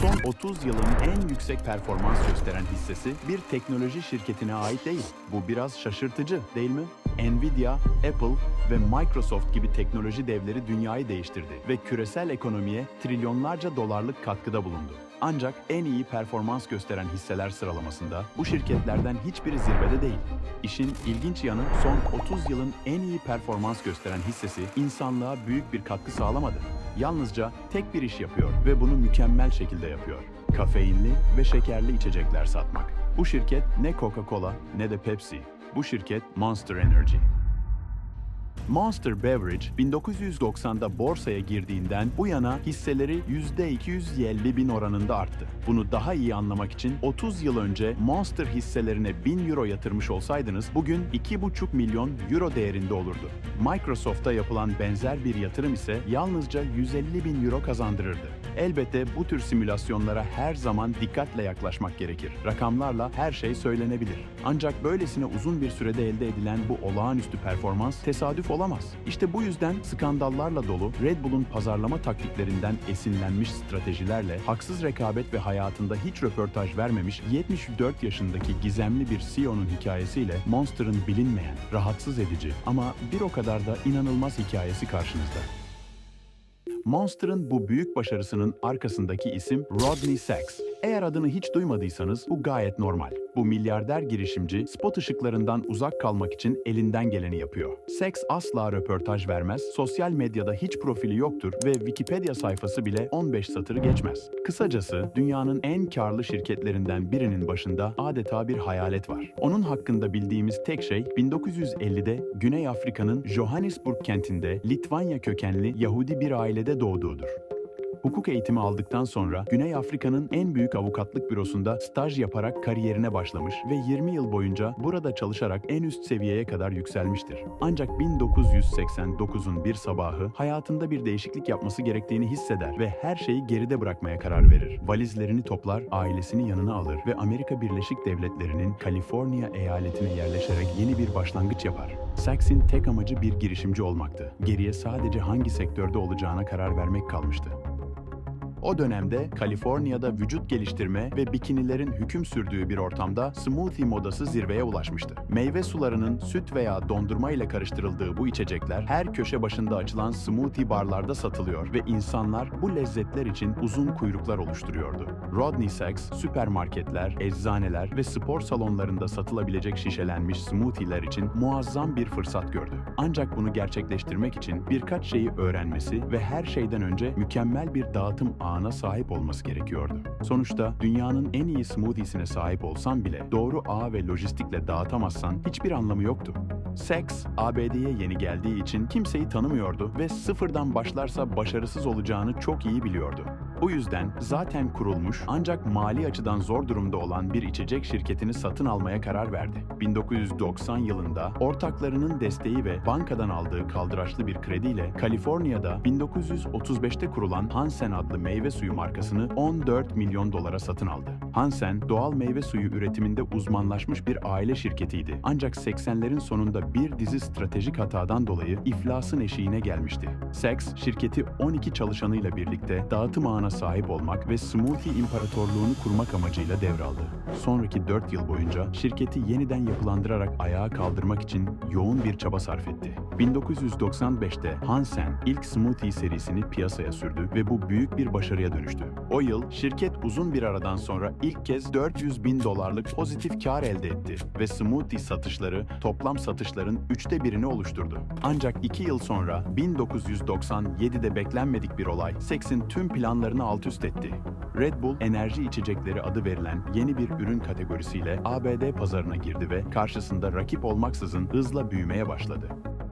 son 30 yılın en yüksek performans gösteren hissesi bir teknoloji şirketine ait değil. Bu biraz şaşırtıcı değil mi? Nvidia, Apple ve Microsoft gibi teknoloji devleri dünyayı değiştirdi ve küresel ekonomiye trilyonlarca dolarlık katkıda bulundu. Ancak en iyi performans gösteren hisseler sıralamasında bu şirketlerden hiçbiri zirvede değil. İşin ilginç yanı son 30 yılın en iyi performans gösteren hissesi insanlığa büyük bir katkı sağlamadı. Yalnızca tek bir iş yapıyor ve bunu mükemmel şekilde yapıyor. Kafeinli ve şekerli içecekler satmak. Bu şirket ne Coca-Cola ne de Pepsi. Bu şirket Monster Energy. Monster Beverage 1990'da borsaya girdiğinden bu yana hisseleri %250 bin oranında arttı. Bunu daha iyi anlamak için 30 yıl önce Monster hisselerine 1000 euro yatırmış olsaydınız bugün 2,5 milyon euro değerinde olurdu. Microsoft'a yapılan benzer bir yatırım ise yalnızca 150 bin euro kazandırırdı. Elbette bu tür simülasyonlara her zaman dikkatle yaklaşmak gerekir. Rakamlarla her şey söylenebilir. Ancak böylesine uzun bir sürede elde edilen bu olağanüstü performans tesadüf olamaz. İşte bu yüzden skandallarla dolu Red Bull'un pazarlama taktiklerinden esinlenmiş stratejilerle haksız rekabet ve hayatında hiç röportaj vermemiş 74 yaşındaki gizemli bir CEO'nun hikayesiyle Monster'ın bilinmeyen, rahatsız edici ama bir o kadar da inanılmaz hikayesi karşınızda. Monster'ın bu büyük başarısının arkasındaki isim Rodney Sachs. Eğer adını hiç duymadıysanız bu gayet normal. Bu milyarder girişimci spot ışıklarından uzak kalmak için elinden geleni yapıyor. Sachs asla röportaj vermez, sosyal medyada hiç profili yoktur ve Wikipedia sayfası bile 15 satırı geçmez. Kısacası dünyanın en karlı şirketlerinden birinin başında adeta bir hayalet var. Onun hakkında bildiğimiz tek şey 1950'de Güney Afrika'nın Johannesburg kentinde Litvanya kökenli Yahudi bir ailede doğduğudur. Hukuk eğitimi aldıktan sonra Güney Afrika'nın en büyük avukatlık bürosunda staj yaparak kariyerine başlamış ve 20 yıl boyunca burada çalışarak en üst seviyeye kadar yükselmiştir. Ancak 1989'un bir sabahı hayatında bir değişiklik yapması gerektiğini hisseder ve her şeyi geride bırakmaya karar verir. Valizlerini toplar, ailesini yanına alır ve Amerika Birleşik Devletleri'nin Kaliforniya eyaletine yerleşerek yeni bir başlangıç yapar. Sachs'in tek amacı bir girişimci olmaktı. Geriye sadece hangi sektörde olacağına karar vermek kalmıştı. O dönemde Kaliforniya'da vücut geliştirme ve bikinilerin hüküm sürdüğü bir ortamda smoothie modası zirveye ulaşmıştı. Meyve sularının süt veya dondurma ile karıştırıldığı bu içecekler her köşe başında açılan smoothie barlarda satılıyor ve insanlar bu lezzetler için uzun kuyruklar oluşturuyordu. Rodney Sachs, süpermarketler, eczaneler ve spor salonlarında satılabilecek şişelenmiş smoothie'ler için muazzam bir fırsat gördü. Ancak bunu gerçekleştirmek için birkaç şeyi öğrenmesi ve her şeyden önce mükemmel bir dağıtım ağına sahip olması gerekiyordu. Sonuçta dünyanın en iyi smoothiesine sahip olsan bile doğru ağ ve lojistikle dağıtamazsan hiçbir anlamı yoktu. Sachs, ABD'ye yeni geldiği için kimseyi tanımıyordu ve sıfırdan başlarsa başarısız olacağını çok iyi biliyordu. Bu yüzden zaten kurulmuş ancak mali açıdan zor durumda olan bir içecek şirketini satın almaya karar verdi. 1990 yılında ortaklarının desteği ve bankadan aldığı kaldıraçlı bir krediyle Kaliforniya'da 1935'te kurulan Hansen adlı meyve suyu markasını 14 milyon dolara satın aldı. Hansen, doğal meyve suyu üretiminde uzmanlaşmış bir aile şirketiydi. Ancak 80'lerin sonunda bir dizi stratejik hatadan dolayı iflasın eşiğine gelmişti. Sachs, şirketi 12 çalışanıyla birlikte dağıtım ağına sahip olmak ve smoothie imparatorluğunu kurmak amacıyla devraldı. Sonraki 4 yıl boyunca şirketi yeniden yapılandırarak ayağa kaldırmak için yoğun bir çaba sarf etti. 1995'te Hansen ilk smoothie serisini piyasaya sürdü ve bu büyük bir başarıya dönüştü. O yıl şirket uzun bir aradan sonra ilk kez 400 bin dolarlık pozitif kar elde etti ve smoothie satışları toplam satışların üçte birini oluşturdu. Ancak iki yıl sonra 1997'de beklenmedik bir olay Sex'in tüm planlarını alt üst etti. Red Bull enerji içecekleri adı verilen yeni bir ürün kategorisiyle ABD pazarına girdi ve karşısında rakip olmaksızın hızla büyümeye başladı.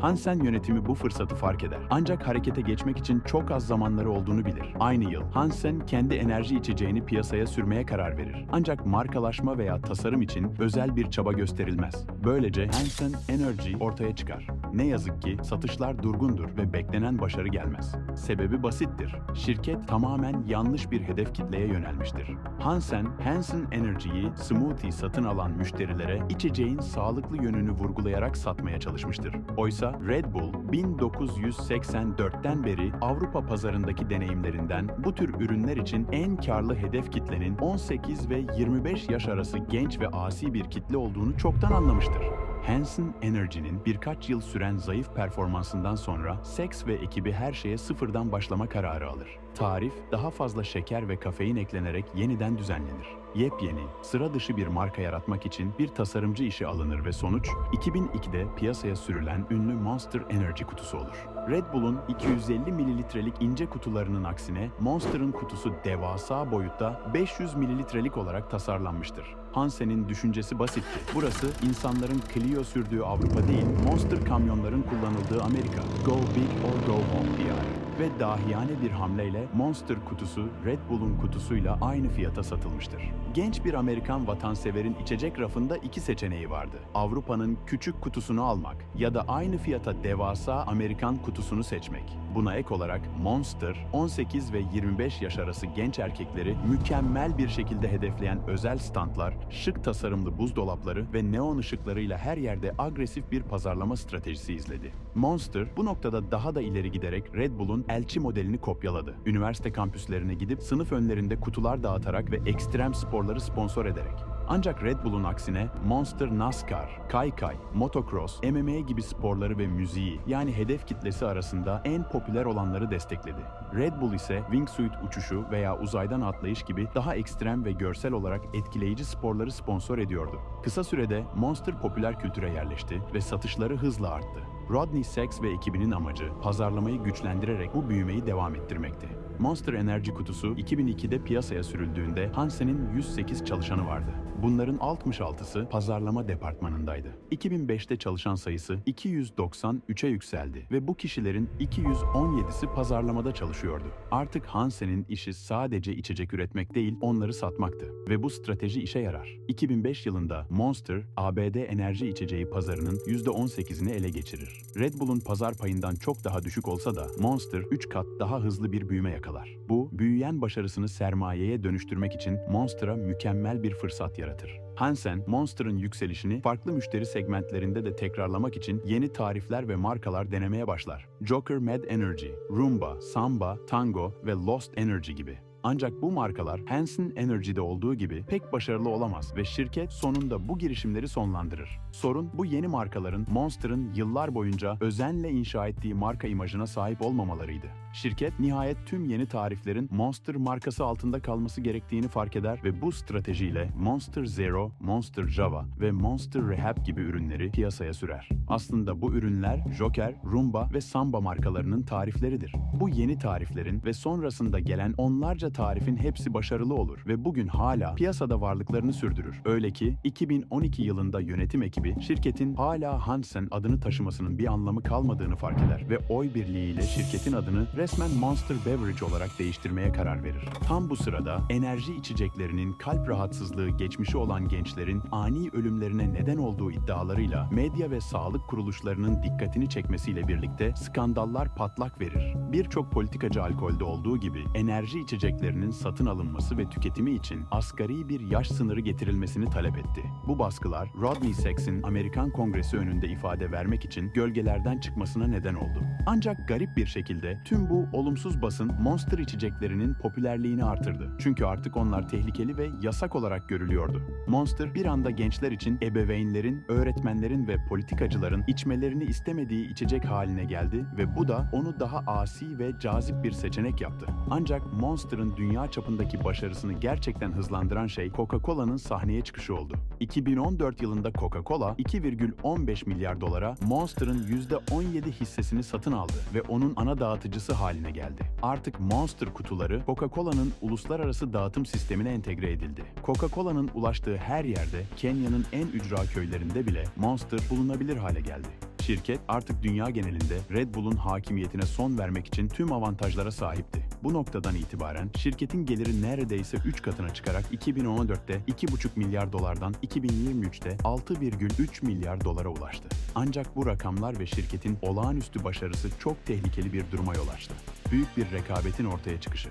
Hansen yönetimi bu fırsatı fark eder. Ancak harekete geçmek için çok az zamanları olduğunu bilir. Aynı yıl Hansen kendi enerji içeceğini piyasaya sürmeye karar verir. Ancak markalaşma veya tasarım için özel bir çaba gösterilmez. Böylece Hansen Energy ortaya çıkar. Ne yazık ki satışlar durgundur ve beklenen başarı gelmez. Sebebi basittir. Şirket tamamen yanlış bir hedef kitleye yönelmiştir. Hansen, Hansen Energy'yi smoothie satın alan müşterilere içeceğin sağlıklı yönünü vurgulayarak satmaya çalışmıştır. Oysa Red Bull 1984'ten beri Avrupa pazarındaki deneyimlerinden bu tür ürünler için en karlı hedef kitlenin 18 ve 25 yaş arası genç ve asi bir kitle olduğunu çoktan anlamıştır. Hansen Energy'nin birkaç yıl süren zayıf performansından sonra Sex ve ekibi her şeye sıfırdan başlama kararı alır. Tarif, daha fazla şeker ve kafein eklenerek yeniden düzenlenir. Yepyeni, sıra dışı bir marka yaratmak için bir tasarımcı işe alınır ve sonuç 2002'de piyasaya sürülen ünlü Monster Energy kutusu olur. Red Bull'un 250 mililitrelik ince kutularının aksine Monster'ın kutusu devasa boyutta 500 mililitrelik olarak tasarlanmıştır. Hansen'in düşüncesi basitti. Burası insanların Clio sürdüğü Avrupa değil, Monster kamyonların kullanıldığı Amerika. Go big or go home diyarı. Ve dahiyane bir hamleyle Monster kutusu Red Bull'un kutusuyla aynı fiyata satılmıştır. Genç bir Amerikan vatanseverin içecek rafında iki seçeneği vardı. Avrupa'nın küçük kutusunu almak ya da aynı fiyata devasa Amerikan kutusunu seçmek. Buna ek olarak Monster, 18 ve 25 yaş arası genç erkekleri mükemmel bir şekilde hedefleyen özel standlar, şık tasarımlı buzdolapları ve neon ışıklarıyla her yerde agresif bir pazarlama stratejisi izledi. Monster bu noktada daha da ileri giderek Red Bull'un elçi modelini kopyaladı. Üniversite kampüslerine gidip sınıf önlerinde kutular dağıtarak ve ekstrem sporları sponsor ederek. Ancak Red Bull'un aksine Monster NASCAR, Kaykay, Motocross, MMA gibi sporları ve müziği yani hedef kitlesi arasında en popüler olanları destekledi. Red Bull ise wingsuit uçuşu veya uzaydan atlayış gibi daha ekstrem ve görsel olarak etkileyici sporları sponsor ediyordu. Kısa sürede Monster popüler kültüre yerleşti ve satışları hızla arttı. Rodney Sachs ve ekibinin amacı pazarlamayı güçlendirerek bu büyümeyi devam ettirmekti. Monster Enerji kutusu 2002'de piyasaya sürüldüğünde Hansen'in 108 çalışanı vardı. Bunların 66'sı pazarlama departmanındaydı. 2005'te çalışan sayısı 293'e yükseldi ve bu kişilerin 217'si pazarlamada çalışıyordu. Artık Hansen'in işi sadece içecek üretmek değil, onları satmaktı ve bu strateji işe yarar. 2005 yılında Monster, ABD enerji içeceği pazarının %18'ini ele geçirir. Red Bull'un pazar payından çok daha düşük olsa da Monster 3 kat daha hızlı bir büyüme yakalar. Bu, büyüyen başarısını sermayeye dönüştürmek için Monster'a mükemmel bir fırsat yaratır. Hansen, Monster'ın yükselişini farklı müşteri segmentlerinde de tekrarlamak için yeni tarifler ve markalar denemeye başlar. Joker Mad Energy, Roomba, Samba, Tango ve Lost Energy gibi. Ancak bu markalar Hansen Energy'de olduğu gibi pek başarılı olamaz ve şirket sonunda bu girişimleri sonlandırır. Sorun bu yeni markaların Monster'ın yıllar boyunca özenle inşa ettiği marka imajına sahip olmamalarıydı. Şirket nihayet tüm yeni tariflerin Monster markası altında kalması gerektiğini fark eder ve bu stratejiyle Monster Zero, Monster Java ve Monster Rehab gibi ürünleri piyasaya sürer. Aslında bu ürünler Joker, Roomba ve Samba markalarının tarifleridir. Bu yeni tariflerin ve sonrasında gelen onlarca tarifin hepsi başarılı olur ve bugün hala piyasada varlıklarını sürdürür. Öyle ki 2012 yılında yönetim ekibi şirketin hala Hansen adını taşımasının bir anlamı kalmadığını fark eder ve oy birliğiyle şirketin adını resmen Monster Beverage olarak değiştirmeye karar verir. Tam bu sırada enerji içeceklerinin kalp rahatsızlığı geçmişi olan gençlerin ani ölümlerine neden olduğu iddialarıyla medya ve sağlık kuruluşlarının dikkatini çekmesiyle birlikte skandallar patlak verir. Birçok politikacı alkolde olduğu gibi enerji içeceklerinin satın alınması ve tüketimi için asgari bir yaş sınırı getirilmesini talep etti. Bu baskılar Rodney Sacks'in Amerikan Kongresi önünde ifade vermek için gölgelerden çıkmasına neden oldu. Ancak garip bir şekilde tüm bu olumsuz basın Monster içeceklerinin popülerliğini artırdı. Çünkü artık onlar tehlikeli ve yasak olarak görülüyordu. Monster bir anda gençler için ebeveynlerin, öğretmenlerin ve politikacıların içmelerini istemediği içecek haline geldi ve bu da onu daha asi ve cazip bir seçenek yaptı. Ancak Monster'ın dünya çapındaki başarısını gerçekten hızlandıran şey Coca-Cola'nın sahneye çıkışı oldu. 2014 yılında Coca-Cola 2,15 milyar dolara Monster'ın %17 hissesini satın aldı ve onun ana dağıtıcısı haline geldi. Artık Monster kutuları Coca-Cola'nın uluslararası dağıtım sistemine entegre edildi. Coca-Cola'nın ulaştığı her yerde Kenya'nın en ücra köylerinde bile Monster bulunabilir hale geldi. Şirket artık dünya genelinde Red Bull'un hakimiyetine son vermek için tüm avantajlara sahipti. Bu noktadan itibaren şirketin geliri neredeyse 3 katına çıkarak 2014'te 2,5 milyar dolardan 2023'te 6,3 milyar dolara ulaştı. Ancak bu rakamlar ve şirketin olağanüstü başarısı çok tehlikeli bir duruma yol açtı. Büyük bir rekabetin ortaya çıkışı.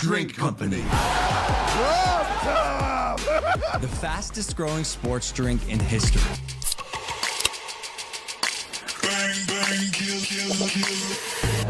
Drink Company. the fastest growing sports drink in history. Bang, bang, kill, kill, kill.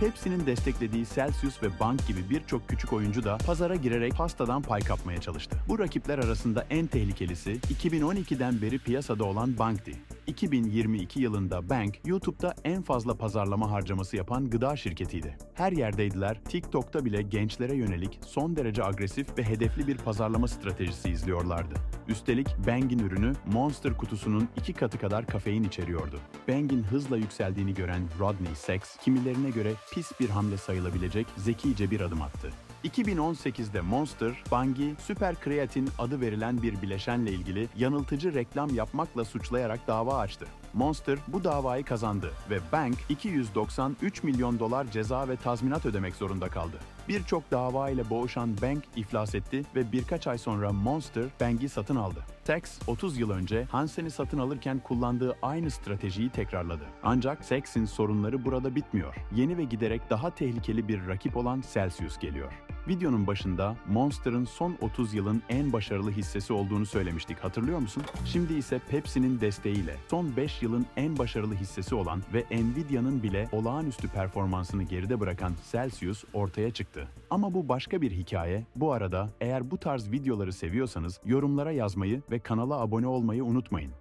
Pepsi'nin desteklediği Celsius ve Bank gibi birçok küçük oyuncu da pazara girerek pastadan pay kapmaya çalıştı. Bu rakipler arasında en tehlikelisi 2012'den beri piyasada olan Bank'ti. 2022 yılında Bank, YouTube'da en fazla pazarlama harcaması yapan gıda şirketiydi. Her yerdeydiler, TikTok'ta bile gençlere yönelik son derece agresif ve hedefli bir pazarlama stratejisi izliyorlardı. Üstelik Bang'in ürünü Monster kutusunun iki katı kadar kafein içeriyordu. Bang'in hızla yükseldiğini gören Rodney Sachs, kimilerine göre pis bir hamle sayılabilecek zekice bir adım attı. 2018'de Monster, Bang'i süper kreatin adı verilen bir bileşenle ilgili yanıltıcı reklam yapmakla suçlayarak dava açtı. Monster bu davayı kazandı ve Bang 293 milyon dolar ceza ve tazminat ödemek zorunda kaldı. Birçok dava ile boğuşan Bang iflas etti ve birkaç ay sonra Monster Bang'i satın aldı. Saks 30 yıl önce Hansen'i satın alırken kullandığı aynı stratejiyi tekrarladı. Ancak Saks'in sorunları burada bitmiyor. Yeni ve giderek daha tehlikeli bir rakip olan Celsius geliyor. Videonun başında Monster'ın son 30 yılın en başarılı hissesi olduğunu söylemiştik hatırlıyor musun? Şimdi ise Pepsi'nin desteğiyle son 5 yılın en başarılı hissesi olan ve Nvidia'nın bile olağanüstü performansını geride bırakan Celsius ortaya çıktı. Ama bu başka bir hikaye. Bu arada eğer bu tarz videoları seviyorsanız yorumlara yazmayı ve kanala abone olmayı unutmayın.